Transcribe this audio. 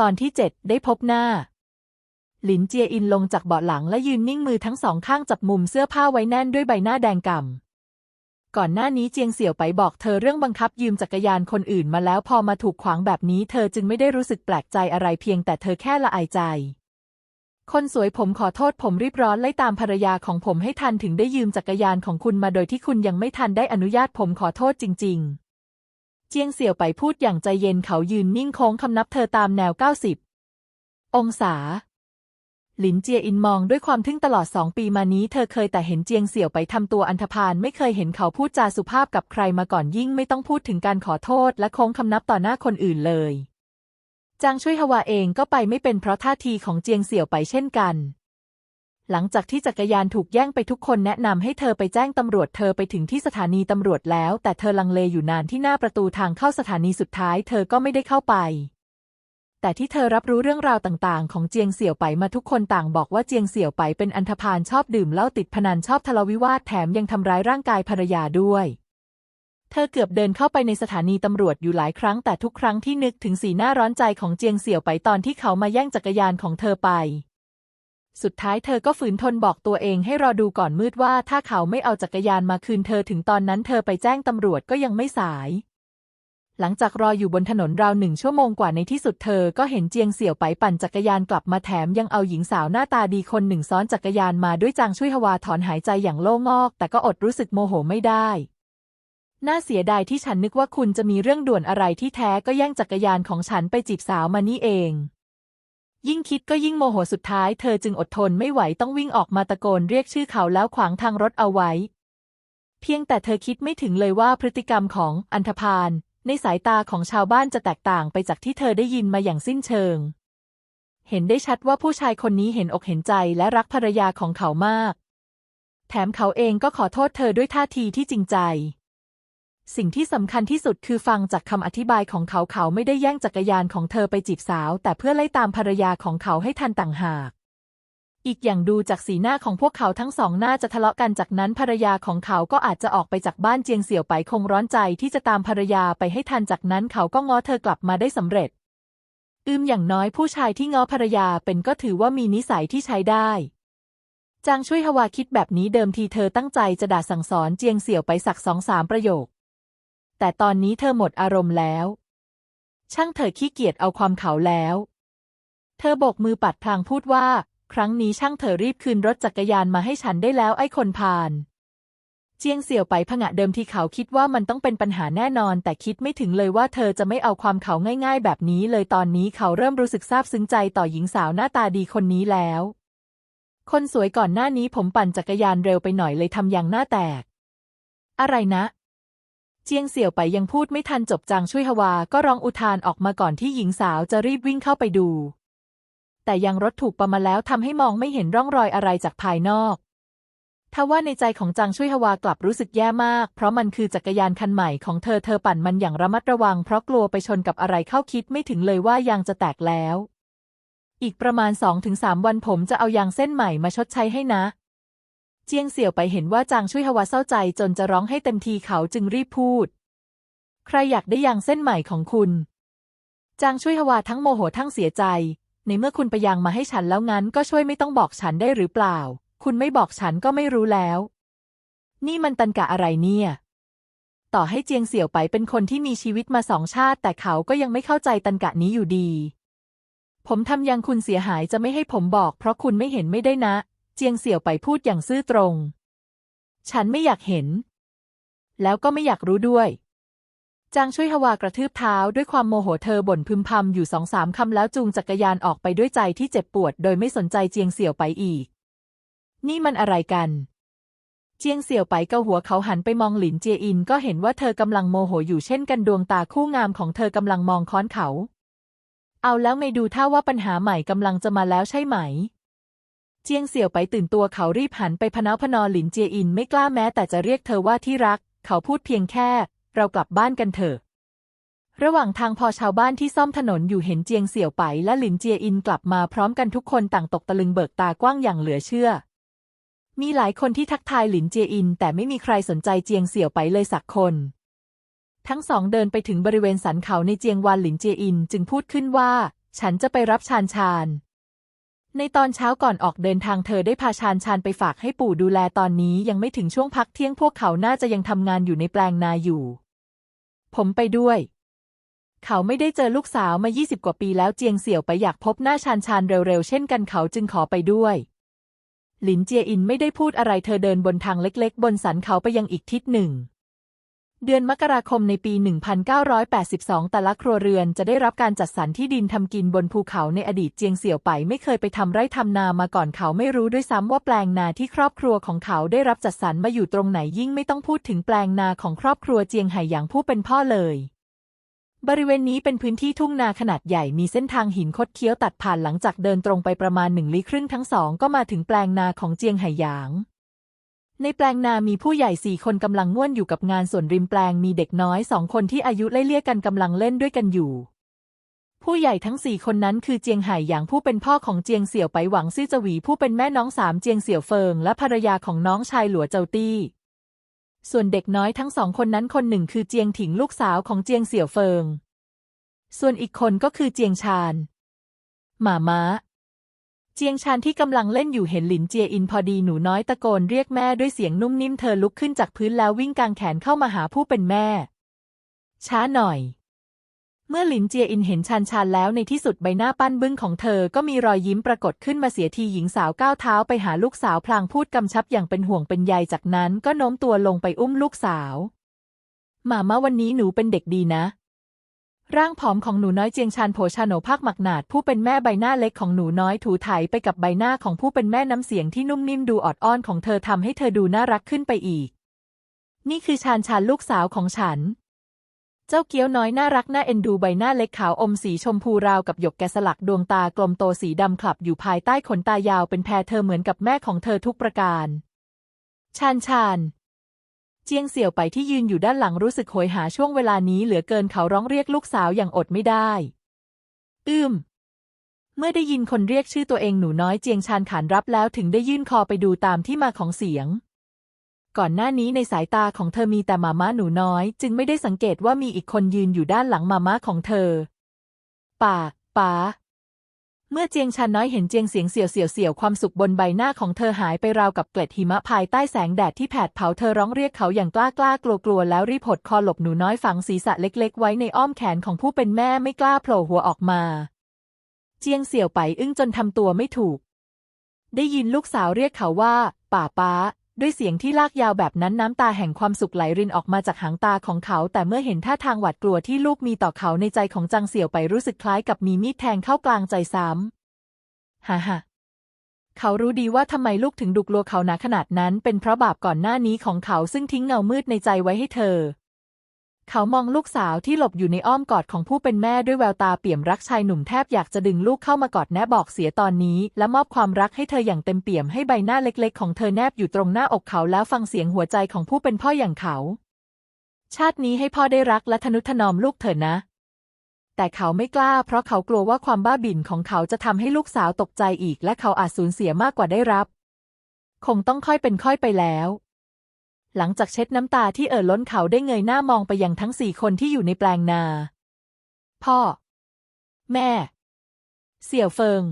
ตอนที่เจ็ดได้พบหน้า หลินเจียอินลงจากเบาะหลังและยืนนิ่งมือทั้งสองข้างจับมุมเสื้อผ้าไว้แน่นด้วยใบหน้าแดงก่ำก่อนหน้านี้เจียงเสี่ยวไปบอกเธอเรื่องบังคับยืมจักรยานคนอื่นมาแล้วพอมาถูกขวางแบบนี้ เธอจึงไม่ได้รู้สึกแปลกใจอะไรเพียงแต่เธอแค่ละอายใจ คนสวยผมขอโทษผมรีบร้อนไล่ตามภรรยาของผมให้ทันถึงได้ยืมจักรยานของคุณมาโดยที่คุณยังไม่ทันได้อนุญาตผมขอโทษจริง ๆ จียงเสี่ยวไปพูดอย่างใจเย็นเขายืนนิ่งโค้งคำนับเธอตามแนว 90 องศา หลินเจียอินมองด้วยความทึ่งตลอดสองปีมานี้เธอเคยแต่เห็นเจียงเสี่ยวไปทำตัวอันธพาลไม่เคยเห็นเขาพูดจาสุภาพกับใครมาก่อนยิ่งไม่ต้องพูดถึงการขอโทษและโค้งคำนับต่อหน้าคนอื่นเลยจางช่วยฮวาเองก็ไปไม่เป็นเพราะท่าทีของเจียงเสี่ยวไปเช่นกัน หลังจากที่จักรยานถูกแย่งไปทุกคนแนะนำให้เธอไปแจ้งตำรวจเธอไปถึงที่สถานีตำรวจแล้ว แต่เธอลังเลอยู่นานที่หน้าประตูทางเข้าสถานีสุดท้าย เธอก็ไม่ได้เข้าไป แต่ที่เธอรับรู้เรื่องราวต่างๆ ของเจียงเสี่ยวไปมาทุกคนต่างบอกว่าเจียงเสี่ยวไปเป็นอันธพาลชอบดื่มเหล้าติดพนันชอบทะเลาวิวาทแถมยังทำร้ายร่างกายภรรยาด้วยเธอเกือบเดินเข้าไปในสถานีตำรวจอยู่หลายครั้งแต่ทุกครั้งที่นึกถึงสีหน้าร้อนใจของเจียงเสี่ยวไปตอนที่เขามาแย่งจักรยานของเธอไป สุดท้ายเธอก็ฝืนทนบอกตัวเองให้รอดูก่อนมืดว่าถ้าเขาไม่เอาจักรยานมาคืนเธอถึงตอนนั้นเธอไปแจ้งตำรวจก็ยังไม่สาย หลังจากรออยู่บนถนนราวหนึ่งชั่วโมงกว่าในที่สุดเธอก็เห็นเจียงเสี่ยวไปปั่นจักรยานกลับมาแถมยังเอาหญิงสาวหน้าตาดีคนหนึ่งซ้อนจักรยานมาด้วยจางช่วยฮวาถอนหายใจอย่างโล่งอก แต่ก็อดรู้สึกโมโหไม่ได้น่าเสียดายที่ฉันนึกว่าคุณจะมีเรื่องด่วนอะไรที่แท้ก็แย่งจักรยานของฉันไปจีบสาวมานี่เอง ยิ่งคิดก็ยิ่งโมโหสุดท้ายเธอจึงอดทนไม่ไหวต้องวิ่งออกมาตะโกนเรียกชื่อเขาแล้วขวางทางรถเอาไว้ เพียงแต่เธอคิดไม่ถึงเลยว่าพฤติกรรมของอันธพาลในสายตาของชาวบ้านจะแตกต่างไปจากที่เธอได้ยินมาอย่างสิ้นเชิง เห็นได้ชัดว่าผู้ชายคนนี้เห็นอกเห็นใจและรักภรรยาของเขามาก แถมเขาเองก็ขอโทษเธอด้วยท่าทีที่จริงใจ สิ่งที่สำคัญที่สุดคือฟังจากคำอธิบายของเขาเขาไม่ได้แย่งจักรยานของเธอไปจีบสาว แต่เพื่อไล่ตามภรรยาของเขาให้ทันต่างหาก อีกอย่างดูจากสีหน้าของพวกเขาทั้งสองน่าจะทะเลาะกันจากนั้นภรรยาของเขาก็อาจจะออกไปจากบ้านเจียงเสี่ยวไปคงร้อนใจที่จะตามภรรยาไปให้ทันจากนั้นเขาก็ง้อเธอกลับมาได้สำเร็จ อืมอย่างน้อยผู้ชายที่ง้อภรรยาเป็นก็ถือว่ามีนิสัยที่ใช้ได้จางช่วยฮวาคิดแบบนี้เดิมทีเธอตั้งใจจะด่าสั่งสอนเจียงเสี่ยวไปสักสองสามประโยค แต่ตอนนี้เธอหมดอารมณ์แล้ว ช่างเธอขี้เกียจเอาความเขาแล้ว เธอโบกมือปัดพลางพูดว่า ครั้งนี้ช่างเธอรีบคืนรถจักรยานมาให้ฉันได้แล้วไอ้คนพาลเจียงเสี่ยวไปผงะเดิมทีเขาคิดว่ามันต้องเป็นปัญหาแน่นอน แต่คิดไม่ถึงเลยว่าเธอจะไม่เอาความเขาง่าย ๆ แบบนี้เลยตอนนี้เขาเริ่มรู้สึกซาบซึ้งใจต่อหญิงสาวหน้าตาดีคนนี้แล้ว คนสวยก่อนหน้านี้ผมปั่นจักรยานเร็วไปหน่อยเลยทำอย่างหน้าแตก อะไรนะ เจียงเสี่ยวไปยังพูดไม่ทันจบจางช่วยฮวาก็ร้องอุทานออกมาก่อนที่หญิงสาวจะรีบวิ่งเข้าไปดู แต่ยังรถถูกประมาแล้วทำให้มองไม่เห็นร่องรอยอะไรจากภายนอกทว่าในใจของจางช่วยฮวากลับรู้สึกแย่มาก เพราะมันคือจักรยานคันใหม่ของเธอเธอปั่นมันอย่างระมัดระวัง เพราะกลัวไปชนกับอะไรเข้าคิดไม่ถึงเลยว่ายางจะแตกแล้ว อีกประมาณสองถึงสามวันผมจะเอายางเส้นใหม่มาชดใช้ให้นะ เจียงเสี่ยวไปเห็นว่าจางช่วยฮวาเศร้าใจจนจะร้องให้เต็มทีเขาจึงรีบพูด ใครอยากได้ยางเส้นใหม่ของคุณ จางช่วยฮวาทั้งโมโหทั้งเสียใจ ในเมื่อคุณไปยางมาให้ฉันแล้วงั้นก็ช่วยไม่ต้องบอกฉันได้หรือเปล่า คุณไม่บอกฉันก็ไม่รู้แล้ว นี่มันตันกะอะไรเนี่ย ต่อให้เจียงเสี่ยวไปเป็นคนที่มีชีวิตมาสองชาติ แต่เขาก็ยังไม่เข้าใจตันกะนี้อยู่ดี ผมทำยังคุณเสียหายจะไม่ให้ผมบอก เพราะคุณไม่เห็นไม่ได้นะ เจียงเสี่ยวไปพูดอย่างซื่อตรง ฉันไม่อยากเห็น แล้วก็ไม่อยากรู้ด้วยจางช่วยฮวากระทืบเท้าด้วยความโมโหเธอบ่นพึมพำอยู่สองสามคำแล้วจูงจักรยานออกไปด้วยใจที่เจ็บปวด โดยไม่สนใจเจียงเสี่ยวไปอีก นี่มันอะไรกัน เจียงเสี่ยวไปเกาหัวเขาหันไปมองหลินเจียอิน ก็เห็นว่าเธอกำลังโมโหอยู่เช่นกันดวงตาคู่งามของเธอกำลังมองค้อนเขา เอาแล้วไงดูท่าว่าปัญหาใหม่กำลังจะมาแล้วใช่ไหม เจียงเสี่ยวไปตื่นตัวเขารีบหันไปพนาวพนอหลินเจียอินไม่กล้าแม้แต่จะเรียกเธอว่าที่รัก เขาพูดเพียงแค่ เรากลับบ้านกันเถอะ ระหว่างทางพอชาวบ้านที่ซ่อมถนนอยู่เห็นเจียงเสี่ยวไปและหลินเจียอินกลับมาพร้อมกันทุกคนต่างตกตะลึงเบิกตากว้างอย่างเหลือเชื่อ มีหลายคนที่ทักทายหลินเจียอิน แต่ไม่มีใครสนใจเจียงเสี่ยวไปเลยสักคน ทั้งสองเดินไปถึงบริเวณสันเขาในเจียงวานหลินเจียอิน จึงพูดขึ้นว่า ฉันจะไปรับชานชาน ในตอนเช้าก่อนออกเดินทางเธอได้พาชานชานไปฝากให้ปู่ดูแลตอนนี้ยังไม่ถึงช่วงพักเที่ยงพวกเขาน่าจะยังทำงานอยู่ในแปลงนาอยู่ ผมไปด้วย เขาไม่ได้เจอลูกสาวมา 20 กว่าปีแล้วเจียงเสี่ยวไปอยากพบหน้าชานชานเร็วๆ เช่นกันเขาจึงขอไปด้วย หลินเจียอินไม่ได้พูดอะไรเธอเดินบนทางเล็กๆ บนสันเขาไปยังอีกทิศหนึ่ง เดือนมกราคมในปี 1982 แต่ละครัวเรือนจะได้รับการจัดสรรที่ดินทำกินบนภูเขาในอดีตเจียงเสี่ยวไปไม่เคยไปทำไร่ทำนามาก่อนเขาไม่รู้ด้วยซ้ำว่าแปลงนาที่ครอบครัวของเขาได้รับจัดสรรมาอยู่ตรงไหนยิ่งไม่ต้องพูดถึงแปลงนาของครอบครัวเจียงไห่หยางผู้เป็นพ่อเลย บริเวณนี้เป็นพื้นที่ทุ่งนาขนาดใหญ่มีเส้นทางหินคดเคี้ยวตัดผ่านหลังจากเดินตรงไปประมาณหนึ่งลี้ครึ่งทั้งสองก็มาถึงแปลงนาของเจียงไห่หยาง ในแปลงนามีผู้ใหญ่สี่คนกำลังง่วนอยู่กับงานส่วนริมแปลงมีเด็กน้อยสองคนที่อายุไล่เลี่ยกันกำลังเล่นด้วยกันอยู่ ผู้ใหญ่ทั้งสี่คนนั้นคือเจียงไห่หยางผู้เป็นพ่อของเจียงเสี่ยวไปหวังซื่อจวีผู้เป็นแม่น้องสามเจียงเสี่ยวเฟิงและภรรยาของน้องชายหลัวเจ้าตี้ ส่วนเด็กน้อยทั้งสองคนนั้นคนหนึ่งคือเจียงถิงลูกสาวของเจียงเสี่ยวเฟิง ส่วนอีกคนก็คือเจียงชานหมาม้า เจียงชานที่กำลังเล่นอยู่เห็นหลินเจียอินพอดีหนูน้อยตะโกนเรียกแม่ด้วยเสียงนุ่มนิ่มเธอลุกขึ้นจากพื้นแล้ววิ่งกางแขนเข้ามาหาผู้เป็นแม่ ช้าหน่อย เมื่อหลินเจียอินเห็นชานชานแล้วในที่สุดใบหน้าปั้นบึ้งของเธอก็มีรอยยิ้มปรากฏขึ้นมาเสียทีหญิงสาวก้าวเท้าไปหาลูกสาวพลางพูดกำชับอย่างเป็นห่วงเป็นใยจากนั้นก็โน้มตัวลงไปอุ้มลูกสาวหมามาวันนี้หนูเป็นเด็กดีนะ ร่างผอมของหนูน้อยเจียงชานโผชาโนภาคหมักหนาดผู้เป็นแม่ใบหน้าเล็กของหนูน้อยถูไถไปกับใบหน้าของผู้เป็นแม่น้ำเสียงที่นุ่มนิ่มดูออดอ้อนของเธอทำให้เธอดูน่ารักขึ้นไปอีก นี่คือชานชานลูกสาวของฉัน เจ้าเกี้ยวน้อยน่ารักน่าเอ็นดูใบหน้าเล็กขาวอมสีชมพูราวกับหยกแกะสลักดวงตากลมโตสีดำคลับอยู่ภายใต้ขนตายาวเป็นแพรเธอเหมือนกับแม่ของเธอทุกประการ ชานชาน เจียงเสี่ยวไปที่ยืนอยู่ด้านหลังรู้สึกโหยหาช่วงเวลานี้เหลือเกินเขาร้องเรียกลูกสาวอย่างอดไม่ได้ อืม เมื่อได้ยินคนเรียกชื่อตัวเองหนูน้อยเจียงชานขานรับแล้วถึงได้ยื่นคอไปดูตามที่มาของเสียง ก่อนหน้านี้ในสายตาของเธอมีแต่มาม่าหนูน้อย จึงไม่ได้สังเกตว่ามีอีกคนยืนอยู่ด้านหลังมาม่าของเธอ ป่า ป๋า เมื่อเจียงชันน้อยเห็นเจียงเสียงเสียวเสียวเสียวความสุขบนใบหน้าของเธอหายไปราวกับเกล็ดหิมะภายใต้แสงแดดที่แผดเผาเธอร้องเรียกเขาอย่างกล้ากล้ากลัวกลัวแล้วรีบหดคอหลบหนูน้อยฝังศีรษะเล็ก ๆ ไว้ในอ้อมแขนของผู้เป็นแม่ไม่กล้าโผล่หัวออกมา เจียงเสี่ยวไปอึ้งจนทำตัวไม่ถูก ได้ยินลูกสาวเรียกเขาว่า ป่าป้า ด้วยเสียงที่ลากยาวแบบนั้นน้ำตาแห่งความสุขไหลรินออกมาจากหางตาของเขา แต่เมื่อเห็นท่าทางหวาดกลัวที่ลูกมีต่อเขาในใจของจังเสี่ยวไปรู้สึกคล้ายกับมีมีดแทงเข้ากลางใจซ้ำฮ่าฮ่าเขารู้ดีว่าทำไมลูกถึงดุกลัวเขาหนาขนาดนั้น เป็นเพราะบาปก่อนหน้านี้ของเขาซึ่งทิ้งเงามืดในใจไว้ให้เธอ เขามองลูกสาวที่หลบอยู่ในอ้อมกอดของผู้เป็นแม่ด้วยแววตาเปี่ยมรักชายหนุ่มแทบอยากจะดึงลูกเข้ามากอดแนบบอกเสียตอนนี้ และมอบความรักให้เธออย่างเต็มเปี่ยมให้ใบหน้าเล็กๆ ของเธอแนบอยู่ตรงหน้าอกเขาแล้วฟังเสียงหัวใจของผู้เป็นพ่ออย่างเขา ชาตินี้ให้พ่อได้รักและทนุถนอมลูกเถิดนะ แต่เขาไม่กล้า เพราะเขากลัวว่าความบ้าบิ่นของเขาจะทำให้ลูกสาวตกใจอีก และเขาอาจสูญเสียมากกว่าได้รับ คงต้องค่อยเป็นค่อยไปแล้ว หลังจากเช็ดน้ำตาที่เอ่อล้นเขาได้เงยหน้ามองไปยังทั้งสี่คนที่อยู่ในแปลงนา พ่อ แม่ เสี่ยวเฟิง